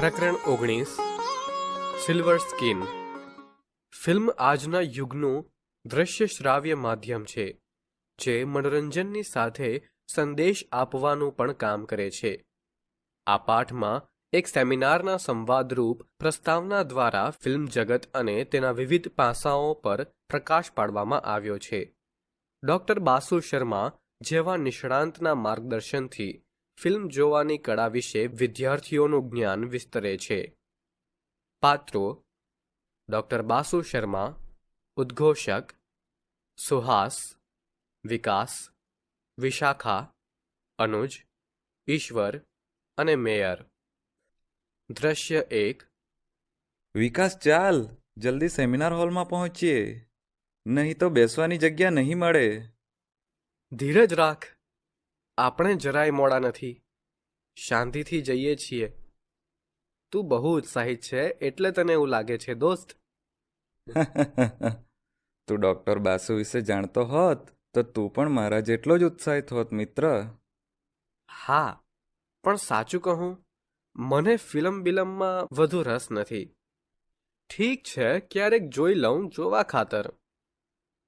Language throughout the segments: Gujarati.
પ્રકરણ ઓગણીસ સિલ્વર સ્કિન ફિલ્મ આજના યુગનું દ્રશ્ય શ્રાવ્ય માધ્યમ છે, જે મનોરંજનની સાથે સંદેશ આપવાનું પણ કામ કરે છે. આ પાઠમાં એક સેમિનારના સંવાદરૂપ પ્રસ્તાવના દ્વારા ફિલ્મ જગત અને તેના વિવિધ પાસાઓ પર પ્રકાશ પાડવામાં આવ્યો છે. ડોક્ટર બાસુ શર્મા જેવા નિષ્ણાંતના માર્ગદર્શનથી ફિલ્મ જોવાની કળા વિશે વિદ્યાર્થીઓનું જ્ઞાન વિસ્તરે છે. પાત્રો ડૉક્ટર બાસુ શર્મા ઉદ્ઘોષક સુહાસ વિકાસ વિશાખા અનુજ ઈશ્વર અને મેયર. દ્રશ્ય એક. વિકાસ ચાલ જલ્દી સેમિનાર હોલમાં પહોંચીએ. નહીં તો બેસવાની જગ્યા નહીં મળે. ધીરજ રાખ. આપણે જરાય મોડા નથી. શાંતિથી જઈએ છીએ. તું બહુ ઉત્સાહિત છે એટલે તને એવું લાગે છે દોસ્ત? તું ડૉક્ટર બાસુ વિશે જાણતો હોત તો તું પણ મારા જેટલો જ ઉત્સાહિત હોત મિત્ર. હા પણ સાચું કહું મને ફિલ્મ બિલમમાં વધુ રસ નથી. ઠીક છે ક્યારેક જોઈ લઉં જોવા ખાતર.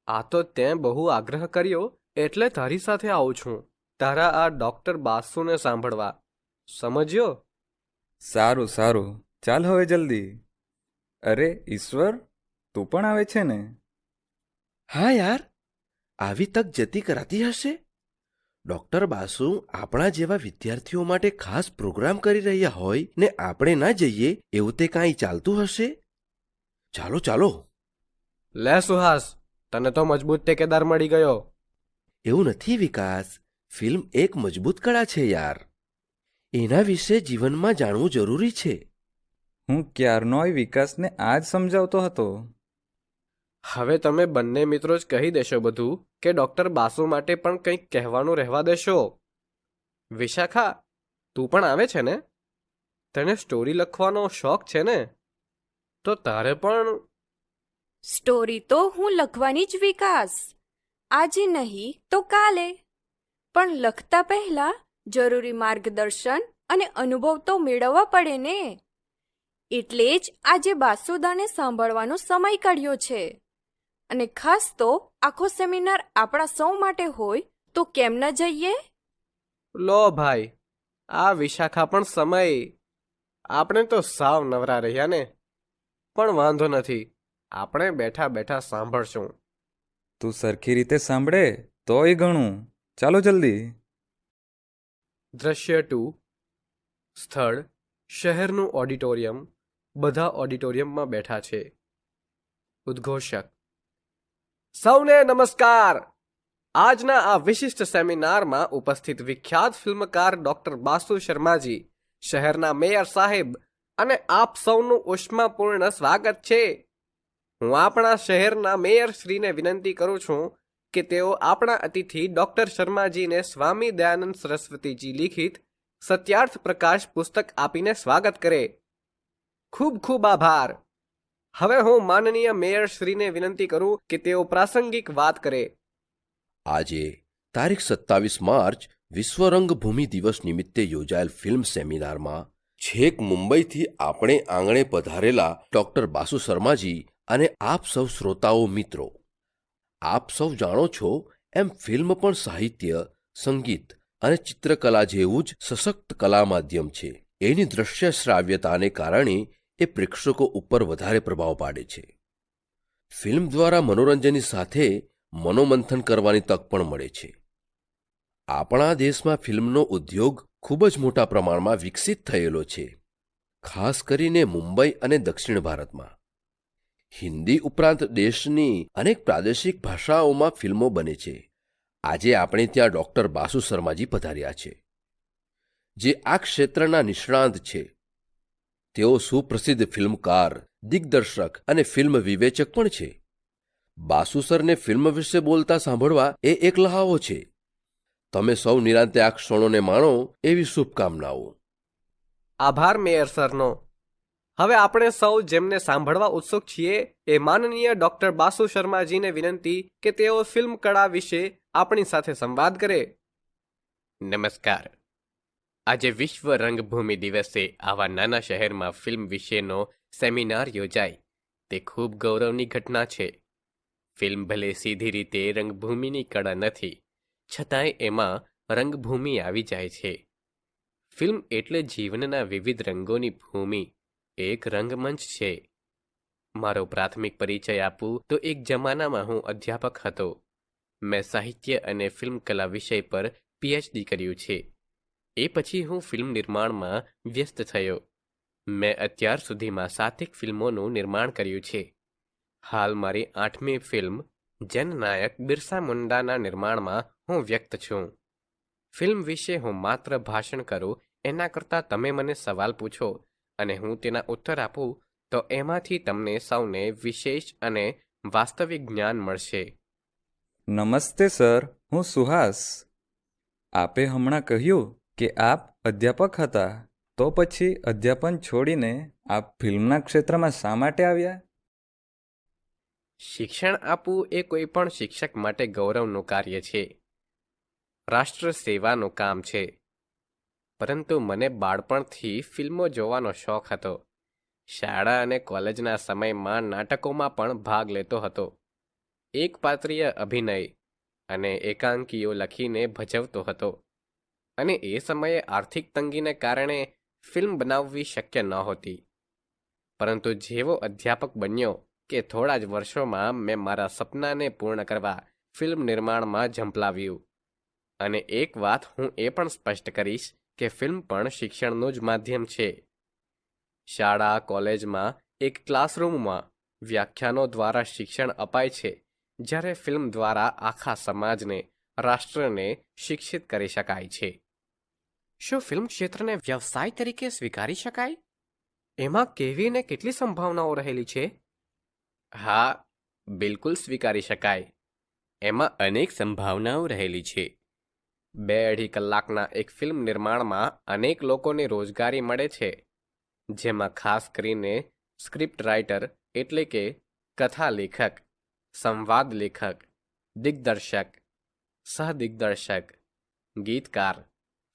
આ તો તે બહુ આગ્રહ કર્યો એટલે તારી સાથે આવું છું. તારા આ ડોક્ટર બાસુને સાંભળવા. સમજ્યો? સારું સારું. ચાલ હવે જલ્દી. અરે ઈશ્વર તું પણ આવે છે ને? હા યાર. આવી તક જતી કરાતી હશે? ડોક્ટર બાસુ આપણા જેવા વિદ્યાર્થીઓ માટે ખાસ પ્રોગ્રામ કરી રહ્યા હોય ને આપણે ના જઈએ એવું તે કાંઈ ચાલતું હશે? ચાલો ચાલો. લે સુહાસ તને તો મજબૂત ટેકેદાર મળી ગયો. એવું નથી વિકાસ. ફિલ્મ એક મજબૂત કળા છે યાર. એના વિશે જીવનમાં જાણવું જરૂરી છે. હું ક્યારનોય વિકાસને આ જ સમજાવતો હતો. હવે તમે બંને મિત્રો જ કહી દેશો બધું કે ડોક્ટર બાસુ માટે પણ કંઈક કહેવાનું રહેવા દેશો. વિશાખા તું પણ આવે છે ને? તને સ્ટોરી લખવાનો શોખ છે ને? તો તારે પણ સ્ટોરી તો હું લખવાની જ વિકાસ. આજે નહીં તો કાલે. પણ લખતા પહેલા જરૂરી માર્ગદર્શન અને અનુભવ તો મેળવવા પડે ને. એટલે જ આજે બાસુદાને સાંભળવાનો સમય કાઢ્યો છે. અને ખાસ તો આખો સેમિનાર આપણા સૌ માટે હોય તો કેમ ન જઈએ? લો ભાઈ આ વિશાખા પણ સમય આપણે તો સાવ નવરા રહ્યા ને. પણ વાંધો નથી આપણે બેઠા બેઠા સાંભળશું. તું સરખી રીતે સાંભળે તોય ઘણું ચાલો જલ્દી. દ્રશ્ય ટુ. સ્થળ. શહેરનું ઓડિટોરિયમ. બધા ઓડિટોરિયમમાં બેઠા છે. ઉદ્ઘોષક. સૌને નમસ્કાર. આજના આ વિશિષ્ટ સેમિનારમાં ઉપસ્થિત વિખ્યાત ફિલ્મકાર ડોક્ટર બાસુ શર્માજી, શહેરના મેયર સાહેબ અને આપ સૌનું ઉષ્માપૂર્ણ સ્વાગત છે. હું આપણા શહેરના મેયર શ્રીને વિનંતી કરું છું કે તેઓ આપણા અતિથિ ડોક્ટર શર્માજીને સ્વામી દયાનંદ સરસ્વતીજી લિખિત સત્યાર્થ પ્રકાશ પુસ્તક આપીને સ્વાગત કરે. ખૂબ ખૂબ આભાર. હવે હું માનનીય મેયર શ્રીને વિનંતી કરું કે તેઓ પ્રાસંગિક વાત કરે. આજે તારીખ સત્તાવીસ માર્ચ વિશ્વ રંગભૂમિ દિવસ નિમિત્તે યોજાયેલ ફિલ્મ સેમિનારમાં છેક મુંબઈથી આપણે આંગણે પધારેલા ડોક્ટર બાસુ શર્માજી અને આપ સૌ શ્રોતાઓ મિત્રો આપ સૌ જાણો છો એમ ફિલ્મ પણ સાહિત્ય, સંગીત અને ચિત્રકલા જેવું જ સશક્ત કલા માધ્યમ છે. એની દ્રશ્ય શ્રાવ્યતાને કારણે એ પ્રેક્ષકો ઉપર વધારે પ્રભાવ પાડે છે. ફિલ્મ દ્વારા મનોરંજનની સાથે મનોમંથન કરવાની તક પણ મળે છે. આપણા દેશમાં ફિલ્મનો ઉદ્યોગ ખૂબ જ મોટા પ્રમાણમાં વિકસિત થયેલો છે, ખાસ કરીને મુંબઈ અને દક્ષિણ ભારતમાં. હિન્દી ઉપરાંત દેશની અનેક પ્રાદેશિક ભાષાઓમાં ફિલ્મો બને છે. આજે આપણે ત્યાં ડૉક્ટર બાસુ શર્માજી પધાર્યા છે, જે આ ક્ષેત્રના નિષ્ણાંત છે. તેઓ સુપ્રસિદ્ધ ફિલ્મકાર, દિગ્દર્શક અને ફિલ્મ વિવેચક પણ છે. બાસુ સરને ફિલ્મ વિશે બોલતા સાંભળવા એ એક લહાવો છે. તમે સૌ નિરાંતે આ ક્ષણોને માણો એવી શુભકામનાઓ. આભાર મેયર સરનો. હવે આપણે સૌ જેમને સાંભળવા ઉત્સુક છીએ, એ માનનીય ડોક્ટર બાસુ શર્માજીને વિનંતી કે તેઓ ફિલ્મ કળા વિશે આપણી સાથે સંવાદ કરે. નમસ્કાર. આજે વિશ્વ રંગભૂમિ દિવસે આવા નાના શહેરમાં ફિલ્મ વિશેનો સેમિનાર યોજાય. તે ખૂબ ગૌરવની ઘટના છે. ફિલ્મ ભલે સીધી રીતે રંગભૂમિની કળા નથી, છતાંય એમાં રંગભૂમિ આવી જાય છે. ફિલ્મ એટલે જીવનના વિવિધ રંગોની ભૂમિ એક રંગમંચ છે. મારો પ્રાથમિક પરિચય આપું તો એક જમાનામાં હું અધ્યાપક હતો. મેં સાહિત્ય અને ફિલ્મ કલા વિષય પર પીએચડી કર્યું છે. એ પછી હું ફિલ્મ નિર્માણમાં વ્યસ્ત થયો. મેં અત્યાર સુધીમાં સાતેક ફિલ્મોનું નિર્માણ કર્યું છે. હાલ મારી આઠમી ફિલ્મ જનનાયક બિરસા મુંડાના નિર્માણમાં હું વ્યક્ત છું. ફિલ્મ વિશે હું માત્ર ભાષણ કરું એના કરતાં તમે મને સવાલ પૂછો અને હું તેના ઉત્તર આપું તો એમાંથી તમને સૌને વિશેષ અને વાસ્તવિક જ્ઞાન મળશે. નમસ્તે સર હું સુહાસ. આપે હમણાં કહ્યું કે આપ અધ્યાપક હતા તો પછી અધ્યાપન છોડીને આપ ફિલ્મના ક્ષેત્રમાં શા માટે આવ્યા? શિક્ષણ આપવું એ કોઈ પણ શિક્ષક માટે ગૌરવનું કાર્ય છે. રાષ્ટ્ર સેવાનું કામ છે. પરંતુ મને બાળપણથી ફિલ્મો જોવાનો શોખ હતો. શાળા અને કોલેજના સમયમાં નાટકોમાં પણ ભાગ લેતો હતો. એકપાત્રીય અભિનય અને એકાંકીઓ લખીને ભજવતો હતો. અને એ સમયે આર્થિક તંગીને કારણે ફિલ્મ બનાવવી શક્ય નહોતી પરંતુ જેવો અધ્યાપક બન્યો કે થોડા જ વર્ષોમાં મેં મારા સપનાને પૂર્ણ કરવા ફિલ્મ નિર્માણમાં ઝંપલાવ્યું. અને એક વાત હું એ પણ સ્પષ્ટ કરીશ કે ફિલ્મ પણ શિક્ષણનું જ માધ્યમ છે. શાળા, કોલેજમાં એક ક્લાસરૂમમાં વ્યાખ્યાનો દ્વારા શિક્ષણ અપાય છે, જ્યારે ફિલ્મ દ્વારા આખા સમાજને, રાષ્ટ્રને શિક્ષિત કરી શકાય છે. શું ફિલ્મ ક્ષેત્રને વ્યવસાય તરીકે સ્વીકારી શકાય? એમાં કેવી ને કેટલી સંભાવનાઓ રહેલી છે? હા, બિલકુલ સ્વીકારી શકાય. એમાં અનેક સંભાવનાઓ રહેલી છે. બે અઢી કલાકના એક ફિલ્મ નિર્માણમાં અનેક લોકોને રોજગારી મળે છે, જેમાં ખાસ કરીને સ્ક્રિપ્ટ રાઇટર એટલે કે કથા લેખક, સંવાદ લેખક, દિગ્દર્શક, સહદિગ્દર્શક, ગીતકાર,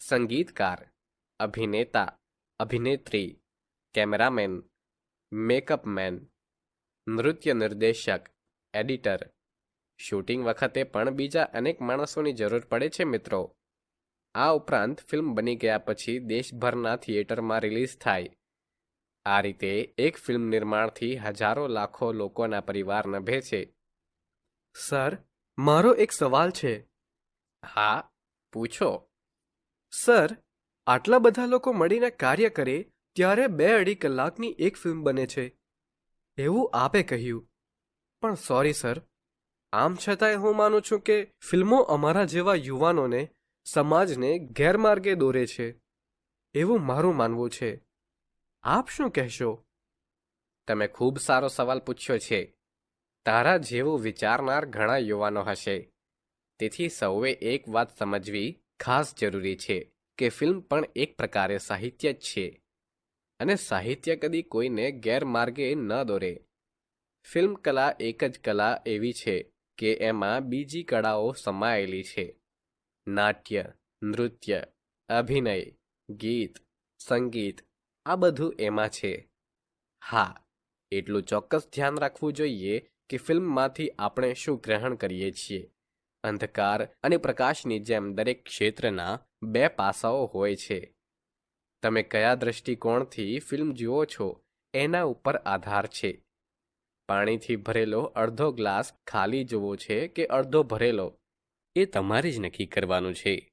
સંગીતકાર, અભિનેતા, અભિનેત્રી, કેમેરામેન મેકઅપ મેન નૃત્ય નિર્દેશક, એડિટર શૂટિંગ વખતે પણ બીજા અનેક માણસોની જરૂર પડે છે મિત્રો. આ ઉપરાંત ફિલ્મ બની ગયા પછી દેશભરના થિયેટરમાં રિલીઝ થાય. આ રીતે એક ફિલ્મ નિર્માણથી હજારો લાખો લોકોના પરિવાર નભે છે. સર મારો એક સવાલ છે. હા પૂછો. સર આટલા બધા લોકો મળીને કાર્ય કરે ત્યારે બે અઢી કલાકની એક ફિલ્મ બને છે. એવું આપે કહ્યું. પણ સોરી સર. આમ છતાંય હું માનું છું કે ફિલ્મો અમારા જેવા યુવાનોને, સમાજને ગેરમાર્ગે દોરે છે, એવું મારું માનવું છે. આપ શું કહેશો? તમે ખૂબ સારો સવાલ પૂછ્યો છે. તારા જેવું વિચારનાર ઘણા યુવાનો હશે. તેથી સૌએ એક વાત સમજવી ખાસ જરૂરી છે કે ફિલ્મ પણ એક પ્રકારે સાહિત્ય જ છે. અને સાહિત્ય કદી કોઈને ગેરમાર્ગે ન દોરે. ફિલ્મ કલા એક જ કલા એવી છે કે એમાં બીજી કળાઓ સમાયેલી છે. નાટ્ય, નૃત્ય, અભિનય, ગીત, સંગીત, આ બધું એમાં છે. હા, એટલું ચોક્કસ ધ્યાન રાખવું જોઈએ કે ફિલ્મમાંથી આપણે શું ગ્રહણ કરીએ છીએ. અંધકાર અને પ્રકાશની જેમ દરેક ક્ષેત્રના બે પાસાઓ હોય છે. તમે કયા દૃષ્ટિકોણથી ફિલ્મ જુઓ છો, એના ઉપર આધાર છે. પાણીથી ભરેલો અડધો ગ્લાસ ખાલી જોવો છે કે અડધો ભરેલો? એ તમારે જ નક્કી કરવાનું છે.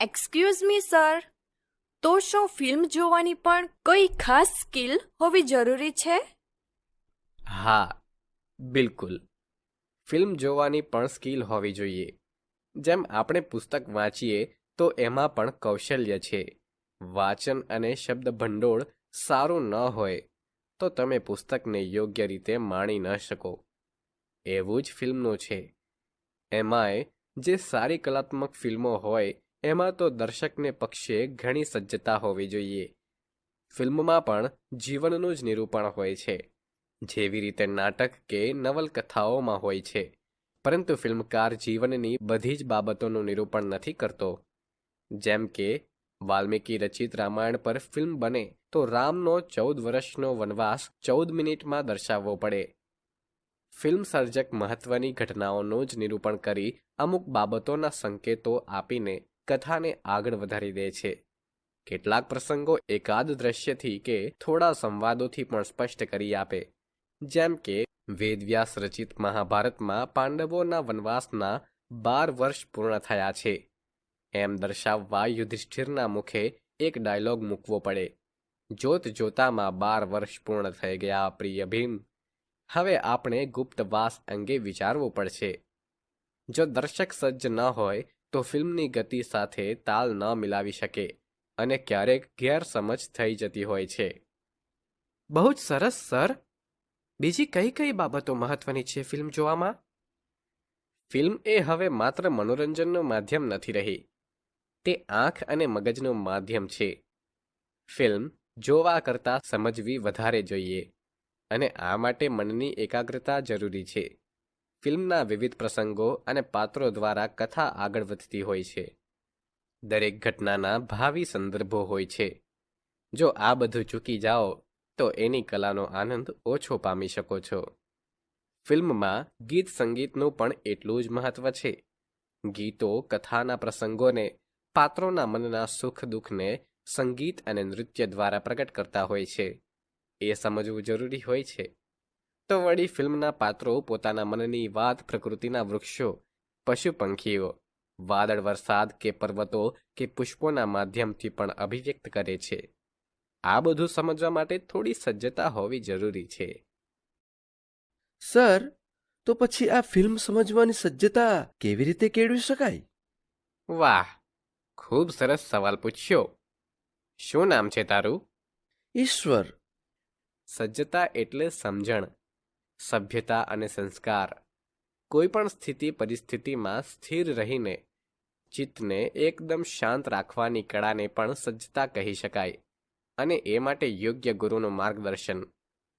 એક્સક્યુઝ મી સર તો શું ફિલ્મ જોવાની પણ કોઈ ખાસ સ્કિલ હોવી જરૂરી છે? હા બિલકુલ. ફિલ્મ જોવાની પણ સ્કિલ હોવી જોઈએ. જેમ આપણે પુસ્તક વાંચીએ તો એમાં પણ કૌશલ્ય છે. વાચન અને શબ્દ ભંડોળ સારું ન હોય. તો તમે પુસ્તકને યોગ્ય રીતે માણી ન શકો. એવું જ ફિલ્મનું છે. એમાંય જે સારી કલાત્મક ફિલ્મો હોય, એમાં તો દર્શકને પક્ષે ઘણી સજ્જતા હોવી જોઈએ. ફિલ્મમાં પણ જીવનનું જ નિરૂપણ હોય છે. જેવી રીતે નાટક કે નવલકથાઓમાં હોય છે. પરંતુ ફિલ્મકાર જીવનની બધી જ બાબતોનું નિરૂપણ નથી કરતો. જેમ કે, વાલ્મીકી રચિત રામાયણ પર ફિલ્મ બને તો રામનો ચૌદ વર્ષનો વનવાસ ચૌદ મિનિટમાં દર્શાવવો પડે. ફિલ્મ સર્જક મહત્વની ઘટનાઓનું જ નિરૂપણ કરી અમુક બાબતોના સંકેતો આપીને કથાને આગળ વધારી દે છે. કેટલાક પ્રસંગો એકાદ દ્રશ્યથી કે થોડા સંવાદોથી પણ સ્પષ્ટ કરી આપે. જેમ કે, વેદવ્યાસ રચિત મહાભારતમાં પાંડવોના વનવાસના બાર વર્ષ પૂર્ણ થયા છે. એમ દર્શાવવા યુધિષ્ઠિરના મુખે એક ડાયલોગ મૂકવો પડે. જોત જોતામાં બાર વર્ષ પૂર્ણ થઈ ગયા, પ્રિય ભીમ. હવે આપણે ગુપ્તવાસ અંગે વિચારવું પડશે. જો દર્શક સજ્જ ન હોય, તો ફિલ્મની ગતિ સાથે તાલ ન મિલાવી શકે અને ક્યારેક ગેરસમજ થઈ જતી હોય છે. બહુ જ સરસ, સર. બીજી કઈ કઈ બાબતો મહત્વની છે ફિલ્મ જોવામાં? ફિલ્મ એ હવે માત્ર મનોરંજનનું માધ્યમ નથી રહી. તે આંખ અને મગજનું માધ્યમ છે. ફિલ્મ જોવા કરતાં સમજવી વધારે જોઈએ અને આ માટે મનની એકાગ્રતા જરૂરી છે. ફિલ્મના વિવિધ પ્રસંગો અને પાત્રો દ્વારા કથા આગળ વધતી હોય છે. દરેક ઘટનાના ભાવિ સંદર્ભો હોય છે. જો આ બધું ચૂકી જાઓ, તો એની કલાનો આનંદ ઓછો પામી શકો છો. ફિલ્મમાં ગીત સંગીતનું પણ એટલું જ મહત્વ છે. ગીતો કથાના પ્રસંગોને પાત્રોના મનના સુખ દુઃખને સંગીત અને નૃત્ય દ્વારા પ્રગટ કરતા હોય છે. એ સમજવું જરૂરી હોય છે. તો વળી ફિલ્મના પાત્રો પોતાના મનની વાત પ્રકૃતિના વૃક્ષો પશુ પંખીઓ વાદળ વરસાદ કે પર્વતો કે પુષ્પોના માધ્યમથી પણ અભિવ્યક્ત કરે છે. આ બધું સમજવા માટે થોડી સજ્જતા હોવી જરૂરી છે. સર તો પછી આ ફિલ્મ સમજવાની સજ્જતા કેવી રીતે કેળવી શકાય? વાહ! ખૂબ સરસ સવાલ પૂછ્યો. શું નામ છે તારું? ઈશ્વર. સજ્જતા એટલે સમજણ સભ્યતા અને સંસ્કાર. કોઈ પણ સ્થિતિ પરિસ્થિતિમાં સ્થિર રહીને ચિત્તને એકદમ શાંત રાખવાની કળાને પણ સજ્જતા કહી શકાય અને એ માટે યોગ્ય ગુરુનું માર્ગદર્શન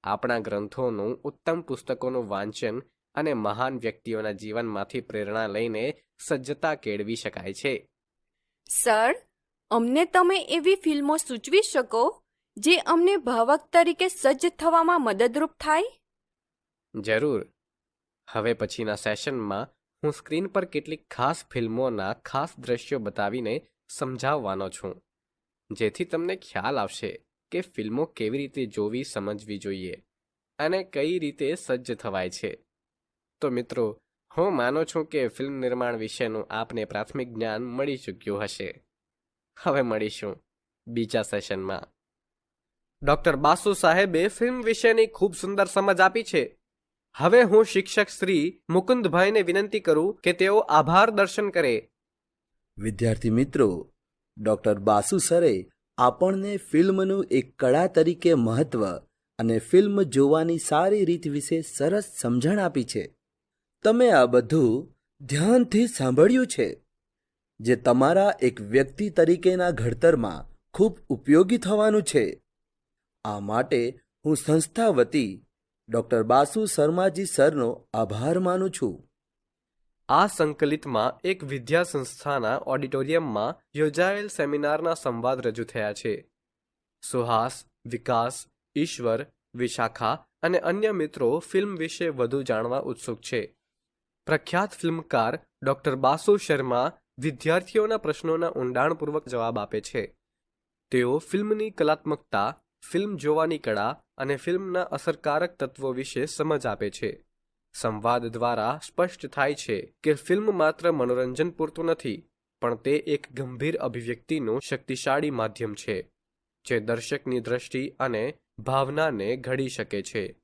આપણા ગ્રંથોનું ઉત્તમ પુસ્તકોનું વાંચન અને મહાન વ્યક્તિઓના જીવનમાંથી પ્રેરણા લઈને સજ્જતા કેળવી શકાય છે. સર અમને તમે એવી ફિલ્મો સૂચવી શકો જે અમને ભાવક તરીકે સજ્જ થવામાં મદદરૂપ થાય? જરૂર. હવે પછીના સેશનમાં હું સ્ક્રીન પર કેટલીક ખાસ ફિલ્મોના ખાસ દ્રશ્યો બતાવીને સમજાવવાનો છું, જેથી તમને ખ્યાલ આવશે કે ફિલ્મો કેવી રીતે જોવી સમજવી જોઈએ અને કઈ રીતે સજ્જ થવાય છે. તો મિત્રો, હું માનું છું કે ફિલ્મ નિર્માણ વિશેનું આપને પ્રાથમિક જ્ઞાન મળી ચૂક્યું હશે. હવે મળીશું બીજા સેશનમાં. ડૉક્ટર બાસુ સાહેબે ફિલ્મ વિશેની ખૂબ સુંદર સમજ આપી છે. હવે હું શિક્ષક શ્રી મુકુંદભાઈને વિનંતી કરું કે તેઓ આભાર દર્શન કરે. વિદ્યાર્થી મિત્રો, ડૉક્ટર બાસુ સરે આપણને ફિલ્મનું એક કળા તરીકે મહત્વ અને ફિલ્મ જોવાની સારી રીત વિશે સરસ સમજણ આપી છે. તમે આ બધું ધ્યાનથી સાંભળ્યું છે. જે તમારા એક વ્યક્તિ તરીકેના ઘડતરમાં ખૂબ ઉપયોગી થવાનું છે. આ માટે હું સંસ્થા વતી ડૉક્ટર બાસુ શર્માજી સરનો આભાર માનું છું. આ સંકલિતમાં એક વિદ્યા સંસ્થાના ઓડિટોરિયમમાં યોજાયેલ સેમિનારના સંવાદ રજૂ થયા છે. સુહાસ, વિકાસ, ઈશ્વર, વિશાખા અને અન્ય મિત્રો ફિલ્મ વિશે વધુ જાણવા ઉત્સુક છે. પ્રખ્યાત ફિલ્મકાર ડૉક્ટર બાસુ શર્મા વિદ્યાર્થીઓના પ્રશ્નોના ઊંડાણપૂર્વક જવાબ આપે છે. તેઓ ફિલ્મની કલાત્મકતા, ફિલ્મ જોવાની કળા અને ફિલ્મના અસરકારક તત્વો વિશે સમજ આપે છે. સંવાદ દ્વારા સ્પષ્ટ થાય છે કે ફિલ્મ માત્ર મનોરંજન પૂરતું નથી, પણ તે એક ગંભીર અભિવ્યક્તિનું શક્તિશાળી માધ્યમ છે, જે દર્શકની દ્રષ્ટિ અને ભાવનાને ઘડી શકે છે.